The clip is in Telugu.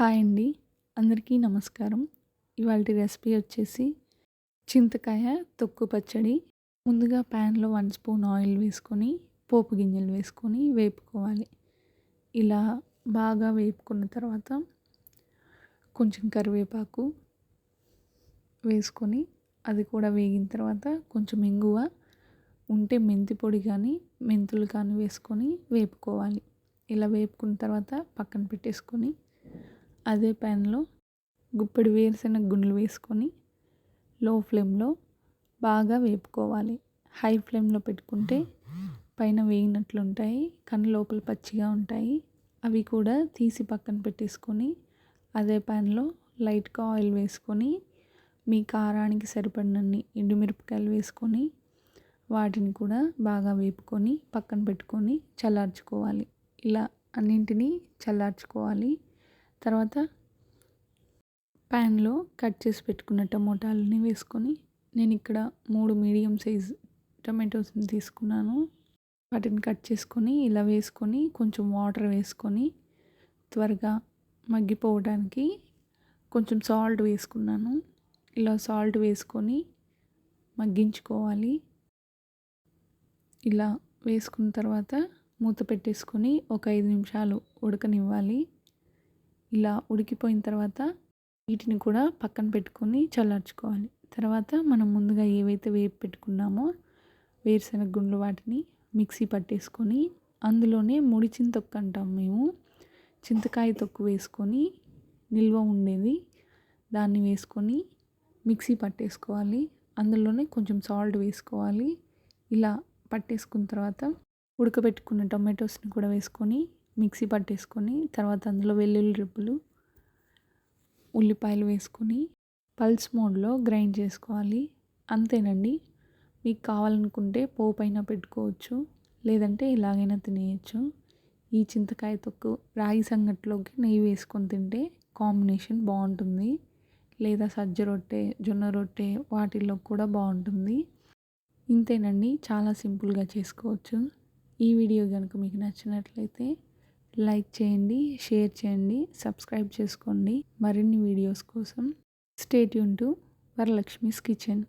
హాయ్ అండి. అందరికీ నమస్కారం. ఇవాళ రెసిపీ వచ్చేసి చింతకాయ తొక్కు పచ్చడి. ముందుగా ప్యాన్లో వన్ స్పూన్ ఆయిల్ వేసుకొని పోపు గింజలు వేసుకొని వేపుకోవాలి. ఇలా బాగా వేపుకున్న తర్వాత కొంచెం కరివేపాకు వేసుకొని అది కూడా వేగిన తర్వాత కొంచెం ఇంగువ ఉంటే మెంతి పొడి కానీ మెంతులు కానీ వేసుకొని వేపుకోవాలి. ఇలా వేపుకున్న తర్వాత పక్కన పెట్టేసుకొని అదే ప్యాన్లో గుప్పెడు వేరుశనగ గుండ్లు వేసుకొని లో ఫ్లేమ్లో బాగా వేపుకోవాలి. హై ఫ్లేమ్లో పెట్టుకుంటే పైన వేగినట్లు ఉంటాయి కానీ లోపల పచ్చిగా ఉంటాయి. అవి కూడా తీసి పక్కన పెట్టేసుకొని అదే ప్యాన్లో లైట్గా ఆయిల్ వేసుకొని మీ కారానికి సరిపడినన్ని ఎండుమిరపకాయలు వేసుకొని వాటిని కూడా బాగా వేపుకొని పక్కన పెట్టుకొని చల్లార్చుకోవాలి. ఇలా అన్నింటినీ చల్లార్చుకోవాలి. తర్వాత ప్యాన్లో కట్ చేసి పెట్టుకున్న టమోటాలని వేసుకొని నేను ఇక్కడ మూడు మీడియం సైజ్ టమాటోస్ని తీసుకున్నాను. వాటిని కట్ చేసుకొని ఇలా వేసుకొని కొంచెం వాటర్ వేసుకొని త్వరగా మగ్గిపోవడానికి కొంచెం సాల్ట్ వేసుకున్నాను. ఇలా సాల్ట్ వేసుకొని మగ్గించుకోవాలి. ఇలా వేసుకున్న తర్వాత మూత పెట్టేసుకొని ఒక ఐదు నిమిషాలు ఉడకనివ్వాలి. ఇలా ఉడికిపోయిన తర్వాత వీటిని కూడా పక్కన పెట్టుకొని చల్లార్చుకోవాలి. తర్వాత మనం ముందుగా ఏవైతే వేపు పెట్టుకున్నామో వేరుశనగ గుండ్లు వాటిని మిక్సీ పట్టేసుకొని అందులోనే ముడి చింతొక్కు అంటాం మేము. చింతకాయ తొక్కు వేసుకొని నిల్వ ఉండేది. దాన్ని వేసుకొని మిక్సీ పట్టేసుకోవాలి. అందులోనే కొంచెం సాల్ట్ వేసుకోవాలి. ఇలా పట్టేసుకున్న తర్వాత ఉడకబెట్టుకున్న టొమాటోస్ని కూడా వేసుకొని మిక్సీ పట్టేసుకొని తర్వాత అందులో వెల్లుల్లి రిబ్బులు ఉల్లిపాయలు వేసుకొని పల్స్ మోడ్లో గ్రైండ్ చేసుకోవాలి. అంతేనండి. మీకు కావాలనుకుంటే పోపు పైన పెట్టుకోవచ్చు లేదంటే ఇలాగైనా తినేయచ్చు. ఈ చింతకాయ తొక్కు రాగి సంగట్లోకి నెయ్యి వేసుకొని తింటే కాంబినేషన్ బాగుంటుంది. లేదా సజ్జ రొట్టె జొన్న రొట్టె వాటిల్లో కూడా బాగుంటుంది. ఇంతేనండి. చాలా సింపుల్గా చేసుకోవచ్చు. ఈ వీడియో కనుక మీకు నచ్చినట్లయితే లైక్ చేయండి షేర్ చేయండి సబ్స్క్రైబ్ చేసుకోండి. మరిన్ని వీడియోస్ కోసం state Yoon to Varalakshmi's kitchen.